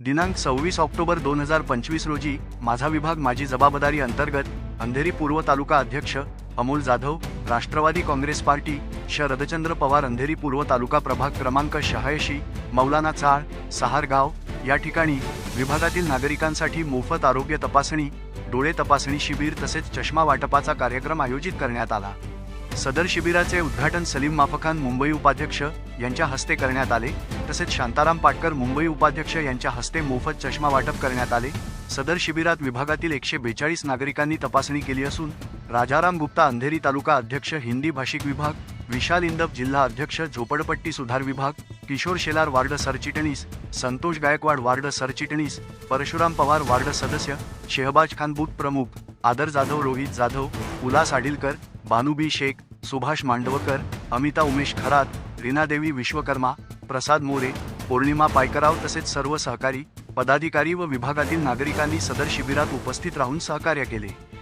दिनांक सव्वीस ऑक्टोबर दोन हजार पंचवीस रोजी माझा विभाग माझी जबाबदारी अंतर्गत अंधेरी पूर्व तालुका अध्यक्ष अमोल जाधव राष्ट्रवादी काँग्रेस पार्टी शरदचंद्र पवार अंधेरी पूर्व तालुका प्रभाग क्रमांक शहाऐंशी मौलाना चाळ सहारगाव या ठिकाणी विभागातील नागरिकांसाठी मोफत आरोग्य तपासणी डोळे तपासणी शिबिर तसेच चष्मा वाटपाचा कार्यक्रम आयोजित करण्यात आला. सदर शिबिराचे उद्घाटन सलीम माफखान मुंबई उपाध्यक्ष यांच्या हस्ते करण्यात आले. तसेच शांताराम पाटकर मुंबई उपाध्यक्ष यांच्या हस्ते मोफत चष्मा वाटप करण्यात आले. सदर शिबिरात विभागातील एकशे बेचाळीस नागरिकांनी तपासणी केली असून राजाराम गुप्ता अंधेरी तालुका अध्यक्ष हिंदी भाषिक विभाग विशाल इंदप जिल्हा अध्यक्ष झोपडपट्टी सुधार विभाग किशोर शेलार वार्ड सरचिटणीस संतोष गायकवाड वार्ड सरचिटणीस परशुराम पवार वार्ड सदस्य शेहबाज खान बूथ प्रमुख आदर जाधव रोहित जाधव उल्हास आडिलकर बानुबी शेख सुभाष मांडवकर अमिता उमेश खरात रीनादेवी विश्वकर्मा प्रसाद मोरे पौर्णिमा पायकराव तसेच सर्व सहकारी पदाधिकारी व विभागातील नागरिकांनी सदर शिबिरात उपस्थित राहून सहकार्य केले.